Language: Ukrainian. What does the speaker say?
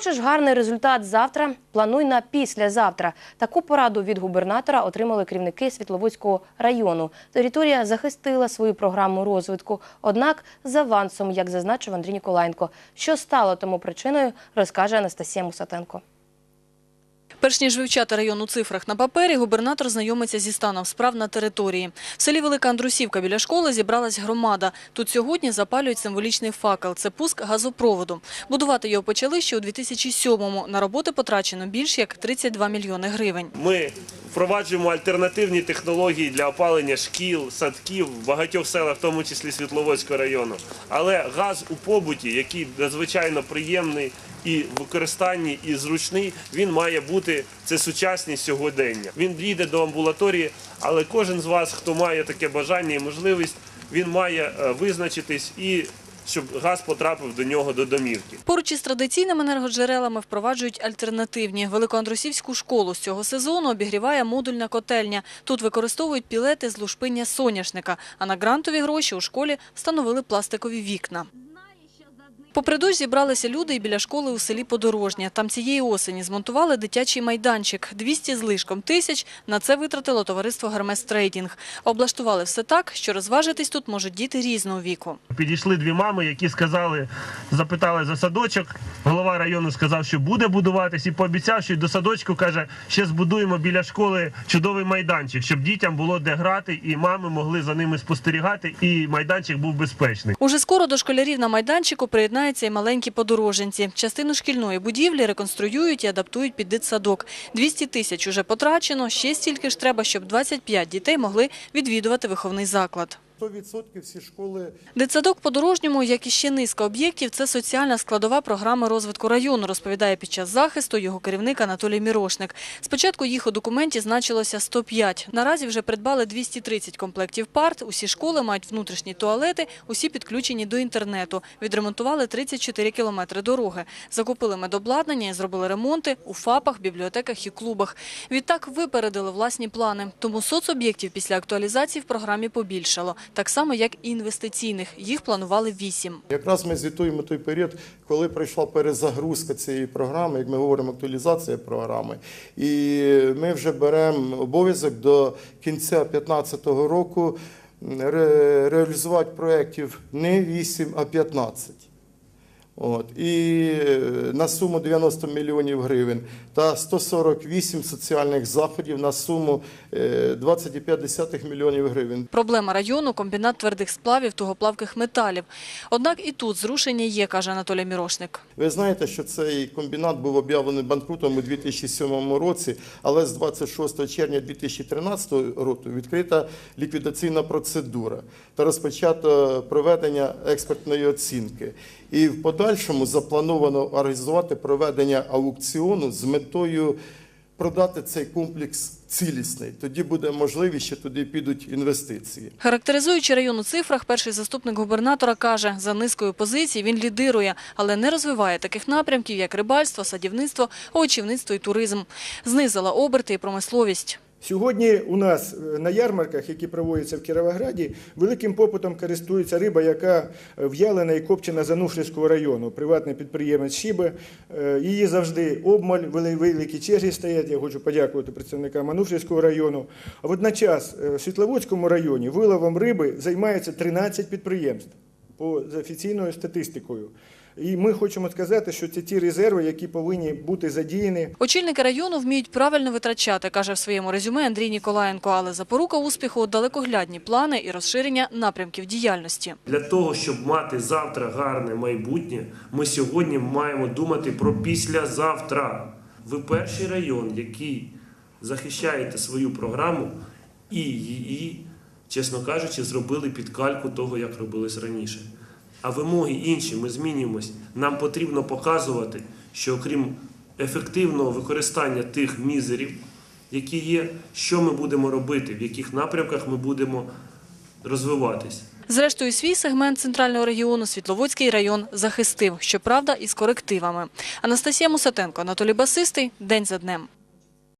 Хочеш гарний результат завтра? Плануй на післязавтра. Таку пораду від губернатора отримали керівники Світловодського району. Територія захистила свою програму розвитку. Однак з авансом, як зазначив Андрій Ніколаєнко. Що стало тому причиною, розкаже Анастасія Мусатенко. Перш ніж вивчати район у цифрах на папері, губернатор знайомиться зі станом справ на території. В селі Велика Андрусівка біля школи зібралась громада. Тут сьогодні запалюють символічний факел – це пуск газопроводу. Будувати його почали ще у 2007-му. На роботи потрачено більш як 32 мільйони гривень. Ми впроваджуємо альтернативні технології для опалення шкіл, садків в багатьох селах, в тому числі Світловодського району. Але газ у побуті, який надзвичайно приємний і використанні, і зручний, він має бути це сучасність сьогодення. Він дійде до амбулаторії, але кожен з вас, хто має таке бажання і можливість, він має е, визначитись і щоб газ потрапив до нього до домівки. Поруч із традиційними енергоджерелами впроваджують альтернативні. Великоандрусівську школу з цього сезону обігріває модульна котельня. Тут використовують пілети з лушпиння соняшника, а на грантові гроші у школі встановили пластикові вікна. Попри дощ зібралися люди і біля школи у селі Подорожня. Там цієї осені змонтували дитячий майданчик. 200 з лишком тисяч на це витратило товариство «Гермес Трейдінг». Облаштували все так, що розважитись тут можуть діти різного віку. Підійшли дві мами, які сказали, запитали за садочок. Голова району сказав, що буде будуватись, і пообіцяв, що й до садочку каже, ще збудуємо біля школи чудовий майданчик, щоб дітям було де грати, і мами могли за ними спостерігати, і майданчик був безпечний. Уже скоро до школярів на майданчику приєднаються і маленькі подороженці. Частину шкільної будівлі реконструюють і адаптують під дитсадок. 200 тисяч уже потрачено, ще стільки ж треба, щоб 25 дітей могли відвідувати виховний заклад. 100% всі школи Дитсадок подорожньому, як і ще низка об'єктів, це соціальна складова програми розвитку району, розповідає під час захисту його керівник Анатолій Мірошник. Спочатку їх у документі значилося 105. Наразі вже придбали 230 комплектів парт. Усі школи мають внутрішні туалети, усі підключені до інтернету. Відремонтували 34 кілометри дороги. Закупили медобладнання і зробили ремонти у ФАПах, бібліотеках і клубах. Відтак випередили власні плани. Тому соцоб'єктів після актуалізації в програмі побільшало. Так само, як і інвестиційних. Їх планували вісім. якраз ми звітуємо той період, коли пройшла перезагрузка цієї програми, як ми говоримо, актуалізація програми. І ми вже беремо обов'язок до кінця 2015 року ре- реалізувати проєктів не 8, а 15. От. І е, на суму 90 мільйонів гривень та 148 соціальних заходів на суму е, 20,5 мільйонів гривень. Проблема району – комбінат твердих сплавів, тугоплавких металів. Однак і тут зрушення є, каже Анатолій Мірошник. Ви знаєте, що цей комбінат був об'явлений банкрутом у 2007 році, але з 26 червня 2013 року відкрита ліквідаційна процедура та розпочато проведення експертної оцінки. І в подальшому заплановано організувати проведення аукціону з метою продати цей комплекс цілісний. Тоді буде можливість, що туди підуть інвестиції. Характеризуючи район у цифрах, перший заступник губернатора каже, за низкою позицій він лідирує, але не розвиває таких напрямків, як рибальство, садівництво, овочівництво і туризм. Знизила оберти і промисловість. Сьогодні у нас е, на ярмарках, які проводяться в Кіровограді, великим попитом користується риба, яка е, в'ялена і копчена з району. Приватний підприємець Шіби. Е, Її завжди обмаль, великі черги стоять. Я хочу подякувати представникам Ануфрівського району. А водночас е, в Світловодському районі виловом риби займається 13 підприємств по за офіційною статистикою. І ми хочемо сказати, що це ті резерви, які повинні бути задіяні Очільники району вміють правильно витрачати, каже в своєму резюме Андрій Ніколаєнко, але запорука успіху – далекоглядні плани і розширення напрямків діяльності. Для того, щоб мати завтра гарне майбутнє, ми сьогодні маємо думати про післязавтра. Ви перший район, який захищаєте свою програму і її, чесно кажучи, зробили під кальку того, як робилось раніше. А вимоги інші, ми змінюємось. Нам потрібно показувати, що окрім ефективного використання тих мізерів, які є, що ми будемо робити, в яких напрямках ми будемо розвиватись. Зрештою, свій сегмент центрального регіону Світловодський район захистив, щоправда, із корективами. Анастасія Мусатенко, Анатолій Басистий. День за днем.